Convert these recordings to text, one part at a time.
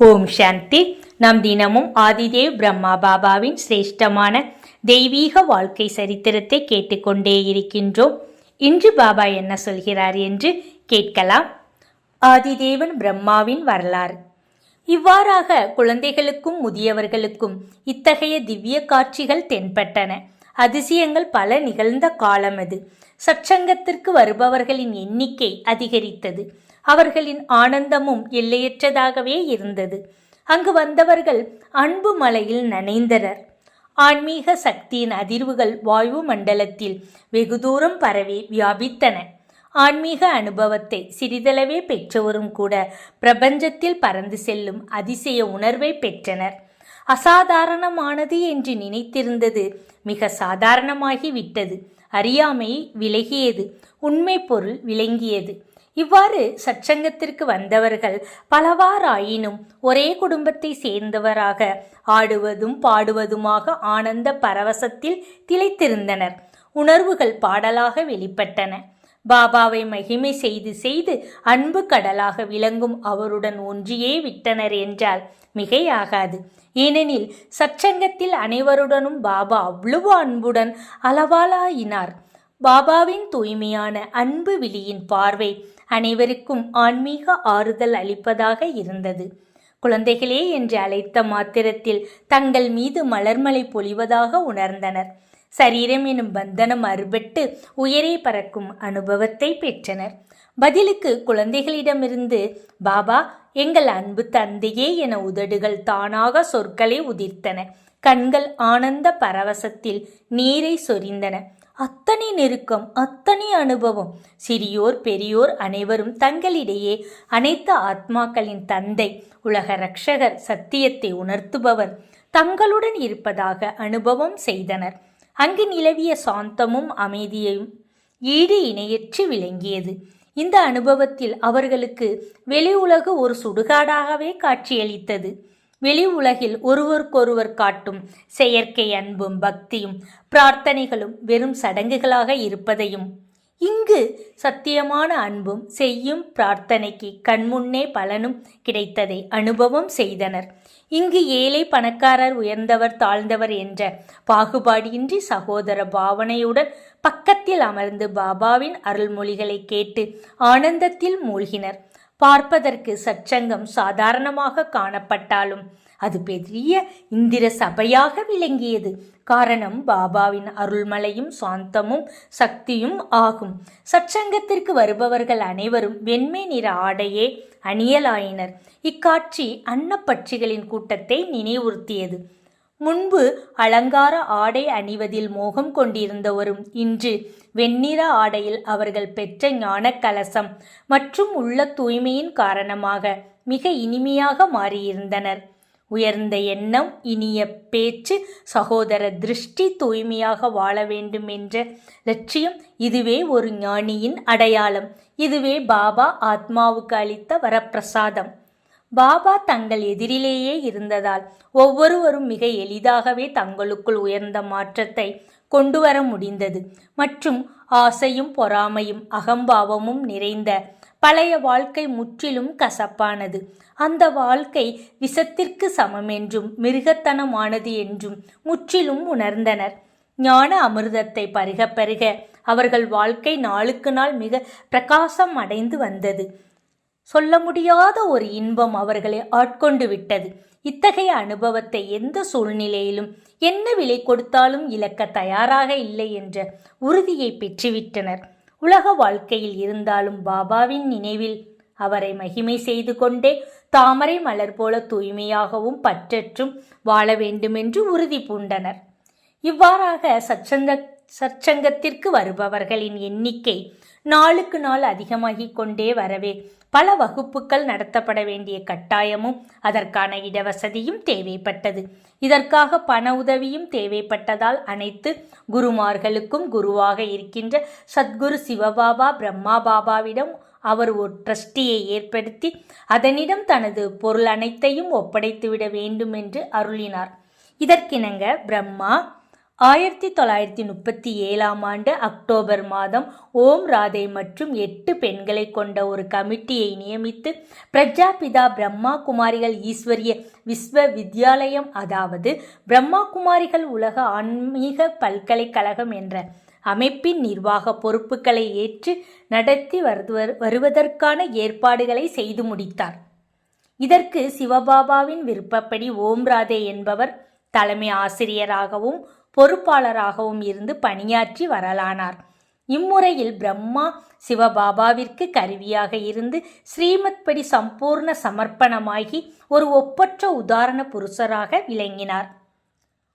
ஓம் சாந்தி. நாம் தினமும் ஆதிதேவ் பிரம்மா பாபாவின் சிரேஷ்டமான தெய்வீக வாழ்க்கை சரித்திரத்தை கேட்டுக்கொண்டே இருக்கின்றோம். இன்று பாபா என்ன சொல்கிறார் என்று கேட்கலாம். ஆதிதேவன் பிரம்மாவின் வரலாறு. இவ்வாறாக குழந்தைகளுக்கும் முதியவர்களுக்கும் இத்தகைய திவ்ய காட்சிகள் தென்பட்டன. அதிசயங்கள் பல நிகழ்ந்த காலம் அது. சற்சங்கத்திற்கு வருபவர்களின் எண்ணிக்கை அதிகரித்தது. அவர்களின் ஆனந்தமும் எல்லையற்றதாகவே இருந்தது. அங்கு வந்தவர்கள் அன்பு மலையில் நனைந்தனர். ஆன்மீக சக்தியின் அதிர்வுகள் வாயு மண்டலத்தில் வெகு தூரம் பரவி வியாபித்தன. ஆன்மீக அனுபவத்தை சிறிதளவே பெற்றவரும் கூட பிரபஞ்சத்தில் பறந்து செல்லும் அதிசய உணர்வை பெற்றனர். அசாதாரணமானது என்று நினைத்திருந்தது மிக சாதாரணமாகி விட்டது அறியாமை விலகியது. உண்மை பொருள் விளங்கியது. இவ்வாறு சற்சங்கத்திற்கு வந்தவர்கள் பலவாறாயினும் ஒரே குடும்பத்தை சேர்ந்தவராக ஆடுவதும் பாடுவதுமாக ஆனந்த பரவசத்தில் திளைத்திருந்தனர். உணர்வுகள் பாடலாக வெளிப்பட்டன. பாபாவை மகிமை செய்து செய்து அன்பு கடலாக விளங்கும் அவருடன் ஒன்றியே விட்டனர் என்றால் மிகையாகாது. ஏனெனில் சற்சங்கத்தில் அனைவருடனும் பாபா அவ்வளவு அன்புடன் அளவாலாயினார். பாபாவின் தூய்மையான அன்பு விழியின் பார்வை அனைவருக்கும் ஆன்மீக ஆறுதல் அளிப்பதாக இருந்தது. குழந்தைகளே என்று அழைத்த மாத்திரத்தில் தங்கள் மீது மலர்மலை பொழிவதாக உணர்ந்தனர். சரீரம் எனும் பந்தனம் அறுபட்டு உயரே பறக்கும் அனுபவத்தை பெற்றனர். பதிலுக்கு குழந்தைகளிடமிருந்து பாபா எங்கள் அன்பு தந்தையே என உதடுகள் தானாக சொற்களை உதிர்த்தன. கண்கள் ஆனந்த பரவசத்தில் நீரை சொரிந்தன. அத்தனை நெருக்கம் அத்தனை அனுபவம். சிறியோர் பெரியோர் அனைவரும் தங்களிடையே அனைத்து ஆத்மாக்களின் தந்தை உலக ரட்சகர் சத்தியத்தை உணர்த்துபவர். தங்களுடன் இருப்பதாக அனுபவம் செய்தனர். அங்கு நிலவிய சாந்தமும் அமைதியையும் ஈடு இணையற்று விளங்கியது. இந்த அனுபவத்தில் அவர்களுக்கு வெளி உலகு ஒரு சுடுகாடாகவே காட்சியளித்தது. வெளி உலகில் ஒருவருக்கொருவர் காட்டும் செயற்கை அன்பும் பக்தியும் பிரார்த்தனைகளும் வெறும் சடங்குகளாக இருப்பதையும் இங்கு சத்தியமான அன்பும் செய்யும் பிரார்த்தனைக்கு கண்முன்னே பலனும் கிடைத்ததை அனுபவம் செய்தனர். இங்கு ஏழை பணக்காரர் உயர்ந்தவர் தாழ்ந்தவர் என்ற பாகுபாடின்றி சகோதர பாவனையுடன் பக்கத்தில் அமர்ந்து பாபாவின் அருள்மொழிகளை கேட்டு ஆனந்தத்தில் மூழ்கினர். பார்ப்பதற்கு சச்சங்கம் சாதாரணமாக காணப்பட்டாலும் அது பெரிய இந்திர சபையாக விளங்கியது. காரணம் பாபாவின் அருள்மலையும் சாந்தமும் சக்தியும் ஆகும். சச்சங்கத்திற்கு வருபவர்கள் அனைவரும் வெண்மை நிற ஆடையே அணியலாயினர். இக்காட்சி அன்னப்பட்சிகளின் கூட்டத்தை நினைவுறுத்தியது. முன்பு அலங்கார ஆடை அணிவதில் மோகம் கொண்டிருந்தவரும் இன்று வெண்ணிற ஆடையில் அவர்கள் பெற்ற ஞான கலசம் மற்றும் உள்ள தூய்மையின் காரணமாக மிக இனிமையாக மாறியிருந்தனர். உயர்ந்த எண்ணம் இனிய பேச்சு சகோதர திருஷ்டி தூய்மையாக வாழ வேண்டும் என்ற லட்சியம் இதுவே ஒரு ஞானியின் அடையாளம். இதுவே பாபா ஆத்மாவுக்கு அளித்த வரப்பிரசாதம். பாபா தங்கள் எதிரிலேயே இருந்ததால் ஒவ்வொருவரும் மிக எளிதாகவே தங்களுக்குள் உயர்ந்த மாற்றத்தை கொண்டு வர முடிந்தது. மற்றும் ஆசையும் பொறாமையும் அகம்பாவமும் நிறைந்த பழைய வாழ்க்கை முற்றிலும் கசப்பானது. அந்த வாழ்க்கை விஷத்திற்கு சமம் என்றும் மிருகத்தனமானது என்றும் முற்றிலும் உணர்ந்தனர். ஞான அமிர்தத்தை பருக பருக அவர்கள் வாழ்க்கை நாளுக்கு நாள் மிக பிரகாசம் அடைந்து வந்தது. சொல்ல முடியாத ஒரு இன்பம் அவர்களை ஆட்கொண்டு விட்டது. இத்தகைய அனுபவத்தை எந்த சூழ்நிலையிலும் என்ன விலை கொடுத்தாலும் இழக்க தயாராக இல்லை என்ற உறுதியை பெற்றுவிட்டனர். உலக வாழ்க்கையில் இருந்தாலும் பாபாவின் நினைவில் அவரை மகிமை செய்து கொண்டே தாமரை மலர் போல தூய்மையாகவும் பற்றற்றும் வாழ வேண்டுமென்று உறுதி பூண்டனர். இவ்வாறாக சச்சங்க சற்சங்கத்திற்கு வருபவர்களின் எண்ணிக்கை நாளுக்கு நாள் அதிகமாகிக் கொண்டே வரவே பல வகுப்புகள் நடத்தப்பட வேண்டிய கட்டாயமும் அதற்கான இடவசதியும் தேவைப்பட்டது. இதற்காக பண உதவியும் தேவைப்பட்டதால் அனைத்து குருமார்களுக்கும் குருவாக இருக்கின்ற சத்குரு சிவபாபா பிரம்மா பாபாவிடம் அவர் ஒரு ட்ரஸ்டியை ஏற்படுத்தி அதனிடம் தனது பொருள் அனைத்தையும் ஒப்படைத்துவிட வேண்டும் என்று அருளினார். இதற்கிணங்க பிரம்மா ஆயிரத்தி தொள்ளாயிரத்தி முப்பத்தி ஏழாம் ஆண்டு அக்டோபர் மாதம் ஓம் ராதே மற்றும் எட்டு பெண்களை கொண்ட ஒரு கமிட்டியை நியமித்து பிரஜாபிதா பிரம்மா குமாரிகள் ஈஸ்வரிய விஸ்வ வித்யாலயம் அதாவது பிரம்மா குமாரிகள் உலக ஆன்மீக பல்கலைக்கழகம் என்ற அமைப்பின் நிர்வாக பொறுப்புகளை ஏற்று நடத்தி வருவதற்கான ஏற்பாடுகளை செய்து முடித்தார். இதற்கு சிவபாபாவின் விருப்பப்படி ஓம் ராதே என்பவர் தலைமை ஆசிரியராகவும் பொறுப்பாளராகவும் இருந்து பணியாற்றி வரலானார். இம்முறையில் பிரம்மா சிவபாபாவிற்கு கருவியாக இருந்து ஸ்ரீமத் படி சம்பூர்ண சமர்ப்பணமாகி ஒரு ஒப்பற்ற உதாரண புருஷராக விளங்கினார்.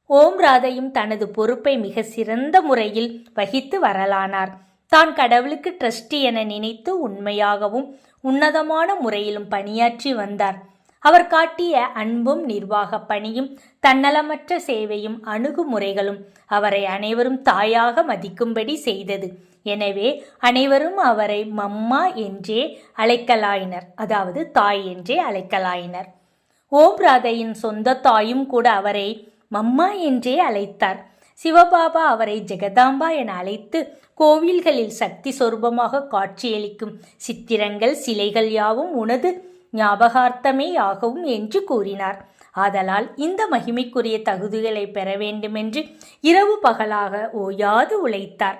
ஓம் ராதையும் தனது பொறுப்பை மிக சிறந்த முறையில் வகித்து வரலானார். தான் கடவுளுக்கு ட்ரஸ்டி என நினைத்து உண்மையாகவும் உன்னதமான முறையிலும் பணியாற்றி வந்தார். அவர் காட்டிய அன்பும் நிர்வாக பணியும் தன்னலமற்ற சேவையும் அணுகுமுறைகளும் அவரை அனைவரும் தாயாக மதிக்கும்படி செய்தது. எனவே அனைவரும் அவரை மம்மா என்றே அழைக்கலாயினர். அதாவது தாய் என்றே அழைக்கலாயினர். ஓம் ராதையின் சொந்த தாயும் கூட அவரை மம்மா என்றே அழைத்தார். சிவபாபா அவரை ஜெகதாம்பா என அழைத்து கோவில்களில் சக்தி சொரூபமாக காட்சியளிக்கும் சித்திரங்கள் சிலைகள் யாவும் உனது ஞாபகார்த்தமே ஆகவும் என்று கூறினார். ஆதலால் இந்த மகிமைக்குரிய தகுதிகளை பெற வேண்டுமென்று இரவு பகலாக ஓயாது உழைத்தார்.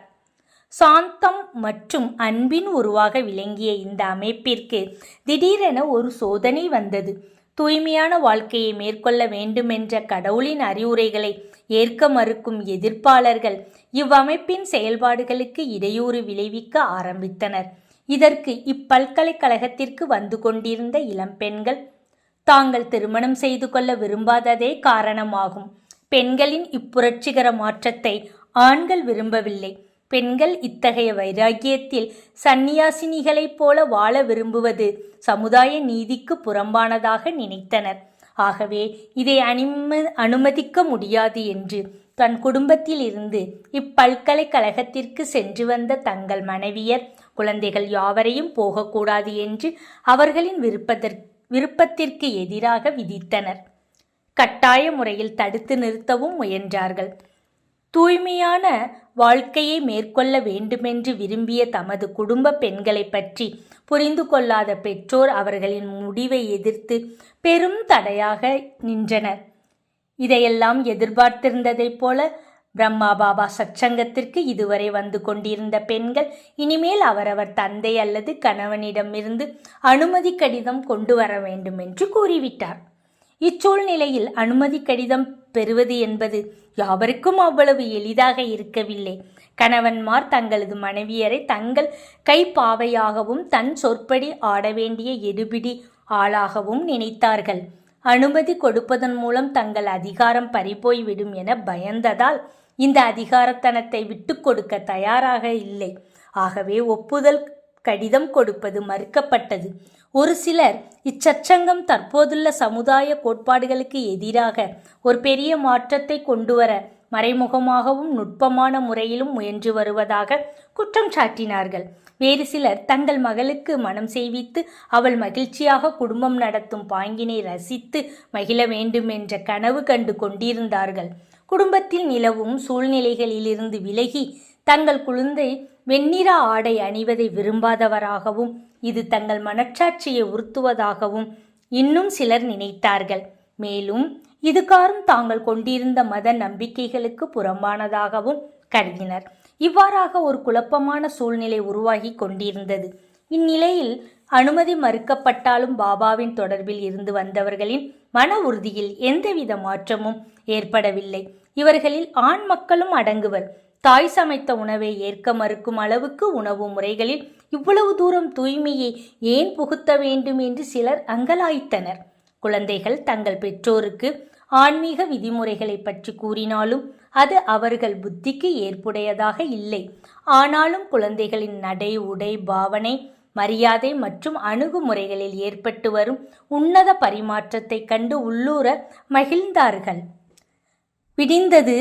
சாந்தம் மற்றும் அன்பின் உருவாக விளங்கிய இந்த அமைப்பிற்கு திடீரென ஒரு சோதனை வந்தது. தூய்மையான வாழ்க்கையை மேற்கொள்ள வேண்டுமென்ற கடவுளின் அறிவுரைகளை ஏற்க மறுக்கும் எதிர்ப்பாளர்கள் இவ்வமைப்பின் செயல்பாடுகளுக்கு இடையூறு விளைவிக்க ஆரம்பித்தனர். இதற்கு இப்பல்கலைக்கழகத்திற்கு வந்து கொண்டிருந்த இளம்பெண்கள் தாங்கள் திருமணம் செய்து கொள்ள விரும்பாததே காரணமாகும். பெண்களின் இப்புரட்சிகர மாற்றத்தை ஆண்கள் விரும்பவில்லை. பெண்கள் இத்தகைய வைராக்கியத்தில் சந்நியாசினிகளைப் போல வாழ விரும்புவது சமுதாய நீதிக்கு புறம்பானதாக நினைத்தனர். ஆகவே இதை அனும அனுமதிக்க முடியாது என்று தன் குடும்பத்தில் இருந்து இப்பல்கலைக்கழகத்திற்கு சென்று வந்த தங்கள் மனைவியர் குழந்தைகள் யாவரையும் போகக்கூடாது என்று அவர்களின் விருப்பத்திற்கு விருப்பத்திற்கு எதிராக விதித்தனர். கட்டாய முறையில் தடுத்து நிறுத்தவும் முயன்றார்கள். தூய்மையான வாழ்க்கையை மேற்கொள்ள வேண்டுமென்று விரும்பிய தமது குடும்ப பெண்களைப் பற்றி புரிந்து கொள்ளாத பெற்றோர் அவர்களின் முடிவை எதிர்த்து பெரும் தடையாக நின்றனர். இதையெல்லாம் எதிர்பார்த்திருந்ததைப் போல பிரம்மா பாபா சச்சங்கத்திற்கு இதுவரை வந்து கொண்டிருந்த பெண்கள் இனிமேல் அவரவர் தந்தை அல்லது கணவனிடமிருந்து அனுமதி கடிதம் கொண்டு வர வேண்டும் என்று கூறிவிட்டார். இச்சூழ்நிலையில் அனுமதி கடிதம் பெறுவது என்பது யாவருக்கும் அவ்வளவு எளிதாக இருக்கவில்லை. கணவன்மார் தங்களது மனைவியரை தங்கள் கைப்பாவையாகவும் தன் சொற்படி ஆட வேண்டிய எடுபிடி ஆளாகவும் நினைத்தார்கள். அனுமதி கொடுப்பதன் மூலம் தங்கள் அதிகாரம் பறிபோய்விடும் என பயந்ததால் இந்த அதிகாரத்தனத்தை விட்டு கொடுக்க தயாராக இல்லை. ஆகவே ஒப்புதல் கடிதம் கொடுப்பது மறுக்கப்பட்டது. ஒரு சிலர் இச்சச்சங்கம் தற்போதுள்ள சமுதாய கோட்பாடுகளுக்கு எதிராக ஒரு பெரிய மாற்றத்தை கொண்டுவர மறைமுகமாகவும் நுட்பமான முறையிலும் முயன்று வருவதாக குற்றம் சாட்டினார்கள். வேறு சிலர் தங்கள் மகளுக்கு மனம் செய்வித்து அவள் மகிழ்ச்சியாக குடும்பம் நடத்தும் பாங்கினை ரசித்து மகிழ வேண்டும் என்ற கனவு கண்டு கொண்டிருந்தார்கள். குடும்பத்தில் நிலவும் சூழ்நிலைகளிலிருந்து விலகி தங்கள் குழந்தை வெண்ணிற ஆடை அணிவதை விரும்பாதவராகவும் இது தங்கள் மனச்சாட்சியை உறுத்துவதாகவும் இன்னும் சிலர் நினைத்தார்கள். மேலும் இதுகாரும் தாங்கள் கொண்டிருந்த மத நம்பிக்கைகளுக்கு புறம்பானதாகவும் கருதினர். இவ்வாறாக ஒரு குழப்பமான சூழ்நிலை உருவாகி கொண்டிருந்தது. இந்நிலையில் அனுமதி மறுக்கப்பட்டாலும் பாபாவின் தொடர்பில் இருந்து வந்தவர்களின் மன உறுதியில் எந்தவித மாற்றமும் ஏற்படவில்லை. இவர்களில் ஆண் மக்களும் அடங்குவர். தாய் சமைத்த உணவை ஏற்க மறுக்கும் அளவுக்கு உணவு முறைகளில் இவ்வளவு தூரம் தூய்மையை ஏன் புகுத்த வேண்டும் என்று சிலர் அங்கலாய்த்தனர் குழந்தைகள் தங்கள் பெற்றோருக்கு ஆன்மீக விதிமுறைகளை பற்றி கூறினாலும் அது அவர்கள் புத்திக்கு ஏற்புடையதாக இல்லை. ஆனாலும் குழந்தைகளின் நடை உடை பாவனை மரியாதை மற்றும் அணுகுமுறைகளில் ஏற்பட்டு வரும் உன்னத பரிமாற்றத்தைக் கண்டு உள்ளூர மகிழ்ந்தார்கள். விடிந்தது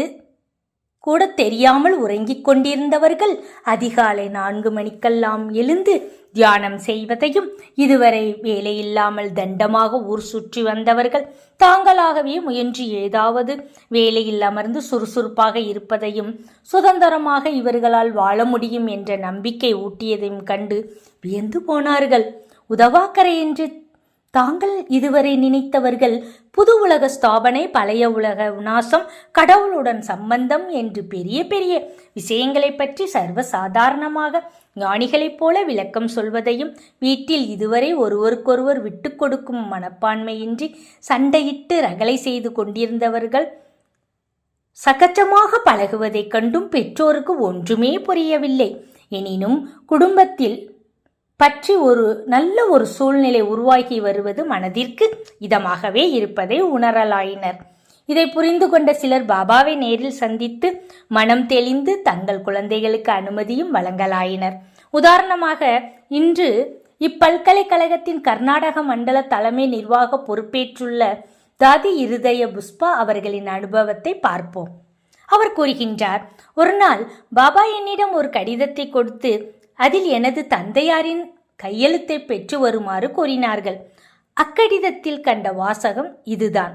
கூட தெரியாமல் உறங்கிக் கொண்டிருந்தவர்கள் அதிகாலை நான்கு மணிக்கெல்லாம் எழுந்து தியானம் செய்வதையும் இதுவரை வேலையில்லாமல் தண்டமாக ஊர் சுற்றி வந்தவர்கள் தாங்களாகவே முயன்று ஏதாவது வேலையில் அமர்ந்து சுறுசுறுப்பாக இருப்பதையும் சுதந்திரமாக இவர்களால் வாழ முடியும் என்ற நம்பிக்கை ஊட்டியதையும் கண்டு வியந்து போனார்கள். உதவாக்கரை என்று தாங்கள் இதுவரை நினைத்தவர்கள் புது உலக ஸ்தாபனை பழைய உலக உநாசம் கடவுளுடன் சம்பந்தம் என்று பெரிய பெரிய விஷயங்களை பற்றி சர்வ சாதாரணமாக ஞானிகளைப் போல விளக்கம் சொல்வதையும் வீட்டில் இதுவரை ஒருவருக்கொருவர் விட்டு கொடுக்கும் மனப்பான்மையின்றி சண்டையிட்டு ரகளை செய்து கொண்டிருந்தவர்கள் சகஜமாக பழகுவதைக் கண்டும் பெற்றோருக்கு ஒன்றுமே புரியவில்லை. எனினும் குடும்பத்தில் பற்றி ஒரு நல்ல ஒரு சூழ்நிலை உருவாகி வருவது மனதிற்கு இதமாகவே இருப்பதை உணரலாயினர். இதை புரிந்து கொண்ட சிலர் பாபாவை நேரில் சந்தித்து மனம் தெளிந்து தங்கள் குழந்தைகளுக்கு அனுமதியும் வழங்கலாயினர். உதாரணமாக இன்று இப்பல்கலைக்கழகத்தின் கர்நாடக மண்டல தலைமை நிர்வாக பொறுப்பேற்றுள்ள தாதி இருதய புஷ்பா அவர்களின் அனுபவத்தை பார்ப்போம். அவர் கூறுகின்றார் ஒரு நாள் பாபா என்னிடம் ஒரு கடிதத்தை கொடுத்து அதில் எனது தந்தையாரின் கையெழுத்தை பெற்று வருமாறு கூறினார்கள் அக்கடிதத்தில் கண்ட வாசகம் இதுதான்.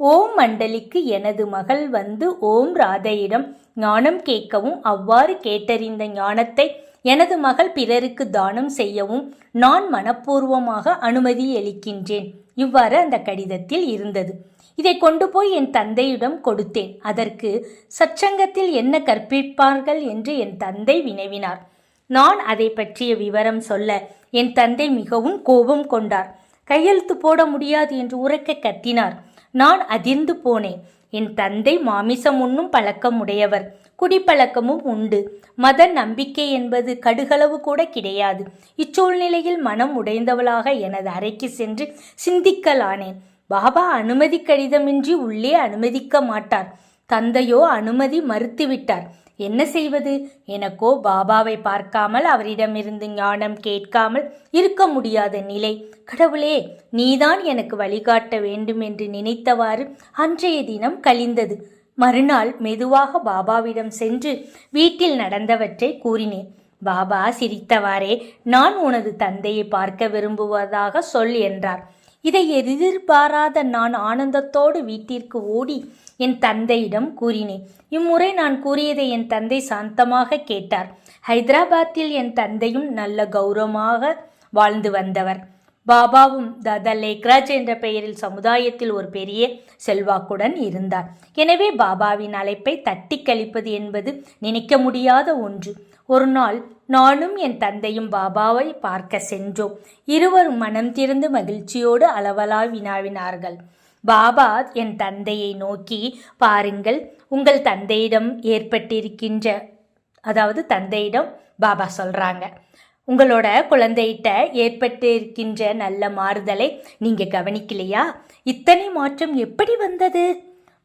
ஓம் மண்டலிக்கு எனது மகள் வந்து ஓம் ராதையிடம் ஞானம் கேட்கவும் அவ்வாறு கேட்டறிந்த ஞானத்தை எனது மகள் பிறருக்கு தானம் செய்யவும் நான் மனப்பூர்வமாக அனுமதி அளிக்கின்றேன். இவ்வாறு அந்த கடிதத்தில் இருந்தது. இதை கொண்டு போய் என் தந்தையிடம் கொடுத்தேன். அதற்கு சச்சங்கத்தில் என்ன கற்பிப்பார்கள் என்று என் தந்தை வினவினார். நான் அதை பற்றிய விவரம் சொல்ல என் தந்தை மிகவும் கோபம் கொண்டார். கையெழுத்து போட முடியாது என்று உறக்க கத்தினார். நான் அதிர்ந்து போனேன். என் தந்தை மாமிசம் உண்ணும் பழக்கம் உடையவர் குடிப்பழக்கமும் உண்டு. மத நம்பிக்கை என்பது கடுகளவு கூட கிடையாது. இச்சூழ்நிலையில் மனம் உடைந்தவளாக எனது அறைக்கு சென்று சிந்திக்கலானேன். பாபா அனுமதி கடிதமின்றி உள்ளே அனுமதிக்க மாட்டார். தந்தையோ அனுமதி மறுத்துவிட்டார். என்ன செய்வது? எனக்கோ பாபாவை பார்க்காமல் அவரிடமிருந்து ஞானம் கேட்காமல் இருக்க முடியாத நிலை. கடவுளே நீதான் எனக்கு வழிகாட்ட வேண்டும் என்று நினைத்தவாறு அன்றைய தினம் கழிந்தது. மறுநாள் மெதுவாக பாபாவிடம் சென்று வீட்டில் நடந்தவற்றை கூறினேன். பாபா சிரித்தவாறே நான் உனது தந்தையை பார்க்க விரும்புவதாக சொல் என்றார். இதை எதிர்பாராத நான் ஆனந்தத்தோடு வீட்டிற்கு ஓடி என் தந்தையிடம் கூறினேன். இம்முறை நான் கூறியதை என் தந்தை சாந்தமாக கேட்டார். ஹைதராபாத்தில் என் தந்தையும் நல்ல கௌரவமாக வாழ்ந்து வந்தவர். பாபாவும் தாதா லேக்ராஜ் என்ற பெயரில் சமுதாயத்தில் ஒரு பெரிய செல்வாக்குடன் இருந்தார். எனவே பாபாவின் அழைப்பை தட்டி கழிப்பது என்பது நினைக்க முடியாத ஒன்று. ஒரு நாள் நானும் என் தந்தையும் பாபாவை பார்க்க சென்றோம். இருவரும் மனம் திறந்து மகிழ்ச்சியோடு அளவலாய் வினாவினார்கள். பாபா என் தந்தையை நோக்கி பாருங்கள் உங்கள் தந்தையிடம் ஏற்பட்டிருக்கின்ற அதாவது தந்தையிடம் பாபா சொல்கிறாங்க உங்களோட குழந்தைகிட்ட ஏற்பட்டிருக்கின்ற நல்ல மாறுதலை நீங்கள் கவனிக்கலையா? இத்தனை மாற்றம் எப்படி வந்தது?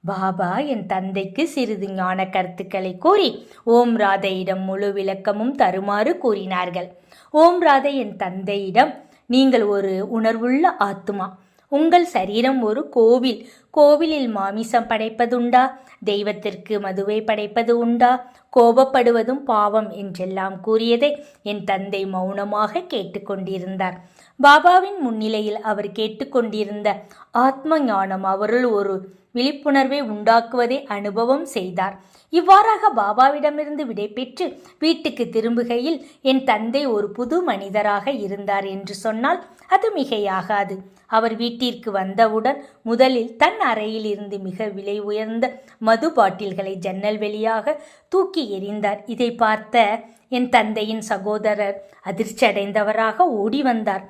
பாபா என் தந்தைக்கு சிறிது ஞான கருத்துக்களை கூறி ஓம் ராதையிடம் முழு விளக்கமும் தருமாறு கூறினார்கள். ஓம் ராதை என் தந்தையிடம் நீங்கள் ஒரு உணர்வுள்ள ஆத்துமா. உங்கள் சரீரம் ஒரு கோவில். கோவிலில் மாமிசம் படைப்பதுண்டா? தெய்வத்திற்கு மதுவை படைப்பது உண்டா? கோபப்படுவதும் பாவம் என்றெல்லாம் கூறியதை என் தந்தை மௌனமாக கேட்டுக்கொண்டிருந்தார் பாபாவின் முன்னிலையில் அவர் கேட்டுக்கொண்டிருந்த ஆத்ம ஞானம் அவருள் ஒரு விழிப்புணர்வை உண்டாக்குவதை அனுபவம் செய்தார். இவ்வாறாக பாபாவிடமிருந்து விடைபெற்று வீட்டுக்கு திரும்புகையில் என் தந்தை ஒரு புது மனிதராக இருந்தார் என்று சொன்னால் அது மிகையாகாது. அவர் வீட்டிற்கு வந்தவுடன் முதலில் தன் அறையில் இருந்து மிக விலை உயர்ந்த மது பாட்டில்களை ஜன்னல் வெளியாக தூக்கி எறிந்தார். இதை பார்த்த என் தந்தையின் சகோதரர் அதிர்ச்சியடைந்தவராக ஓடி வந்தார்.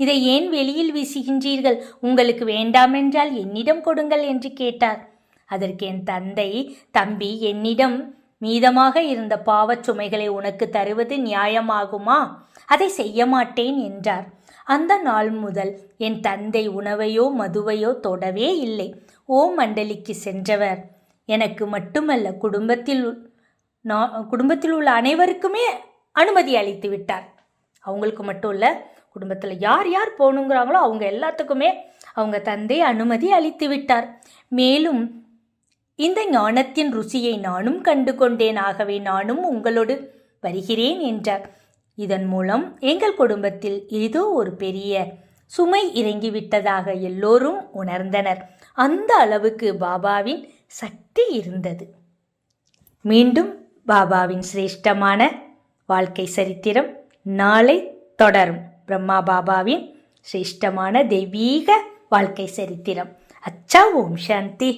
இதை ஏன் வெளியில் வீசுகின்றீர்கள்? உங்களுக்கு வேண்டாமென்றால் என்னிடம் கொடுங்கள் என்று கேட்டார். அதற்கு என் தந்தை தம்பி என்னிடம் மீதமாக இருந்த பாவச் சுமைகளை உனக்கு தருவது நியாயமாகுமா? அதை செய்ய மாட்டேன் என்றார். அந்த நாள் முதல் என் தந்தை உணவையோ மதுவையோ தொடவே இல்லை. ஓ மண்டலிக்கு சென்றவர். எனக்கு மட்டுமல்ல குடும்பத்தில் நான் குடும்பத்தில் உள்ள அனைவருக்குமே அனுமதி அளித்து விட்டார். அவங்களுக்கு மட்டும் இல்லை குடும்பத்தில் யார் யார் போகணுங்கிறாங்களோ அவங்க எல்லாத்துக்குமே அவங்க தந்தை அனுமதி அளித்து விட்டார். மேலும் இந்த ஞானத்தின் ருசியை நானும் கண்டு கொண்டேன் ஆகவே நானும் உங்களோடு வருகிறேன் என்றார். இதன் மூலம் எங்கள் குடும்பத்தில் ஏதோ ஒரு பெரிய சுமை இறங்கிவிட்டதாக எல்லோரும் உணர்ந்தனர். அந்த அளவுக்கு பாபாவின் சக்தி இருந்தது. மீண்டும் பாபாவின் சிரேஷ்டமான வாழ்க்கை சரித்திரம் நாளை தொடரும். பிரம்மா பாபாவின் சிரேஷ்டமான தெய்வீக வாழ்க்கை சரித்திரம். அச்சா ஓம் சாந்தி.